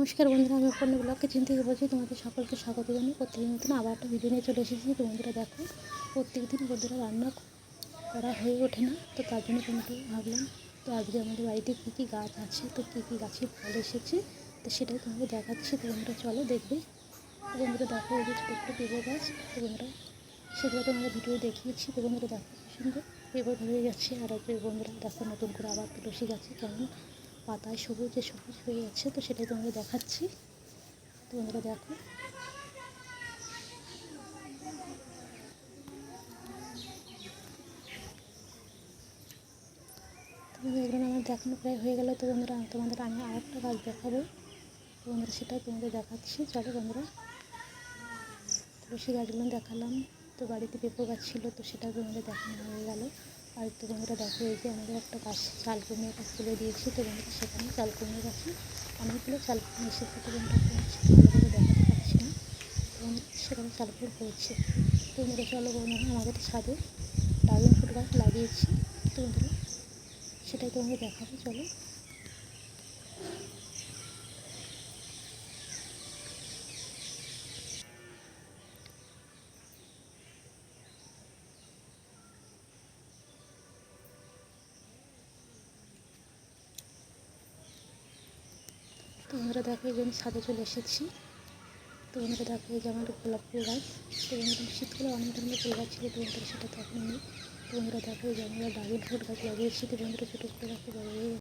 নমস্কার বন্ধুরা, আমি অপর্ণ ব্লগকে চিন বলছি তোমাদের সকলকে স্বাগত জানিয়ে প্রত্যেকের মতন আবার একটা ভিডিও নিয়ে চলে এসেছি। বন্ধুরা দেখো প্রত্যেক দিন বন্ধুরা রান্না করা হয়ে ওঠে না, তো তার জন্য তোমাকে ভাবলাম, তো আজকে আমাদের বাড়িতে কী কী গাছ আছে, তো কী কী গাছে ফল এসেছে, তো সেটাই তোমাকে দেখাচ্ছি। তো বন্ধুরা চলো দেখবে। তো বন্ধুরা দেখো যে ছোটো ছোটো পেঁপে গাছ, তো বন্ধুরা সেগুলো তোমাকে ভিডিও দেখিয়েছি। তো বন্ধুরা দেখো সুন্দর পেঁপে ধরে যাচ্ছে, আর এই বন্ধুরা দেখো নতুন করে আবার তুলসী গাছে কেমন পাতায় সবুজে সবুজ হয়ে যাচ্ছে তো সেটাই তোমাকে দেখাচ্ছি। তো বন্ধুরা দেখো এগুলো আমার দেখানো প্রায় হয়ে গেল, তো বন্ধুরা, তোমাদের আমি আর একটা গাছ দেখাবো। তো বন্ধুরা, সেটাই তোমাদের দেখাচ্ছি। চলো বন্ধুরা তুলসী গাছগুলো দেখালাম। তো বাড়িতে পেঁপো গাছ ছিল, তো সেটা তোমাদের দেখানো হয়ে গেল। আর তো বন্ধুরা দেখো, এই যে আমাদের একটা গাছ চাল কুমড়ো গাছ তুলে দিয়েছি। তো বন্ধুরা সেখানে চাল কুমড়ো গাছে অনেকগুলো চাল কুমড়ো এসেছে। তো বন্ধুরা ভালোভাবে দেখাতে পারছি না। এবং সেখানে চাল কুমড়ো হয়েছে। তো বন্ধুরা চলো বন্ধুরা, আমাদের ছাদে ড্রাগন ফুল গাছ লাগিয়েছি। তো বন্ধুরা সেটাই তোমাকে দেখাবো, চলো। তো বন্ধুরা দেখো যে আমি ছাদে চলে এসেছি। তো বন্ধুরা দেখো, এই যে আমার গোলাপ ফুল গাছ। তো বন্ধুরা শীতকালে অনেক ধরনের ফুল গাছ ছিল তো সেটা তখন নেই। তো বন্ধুরা দেখো, এই যে আমরা ড্রাগন ফ্রুট গাছ লাগিয়েছি। তো ছোটো ছোটো গাছ হয়ে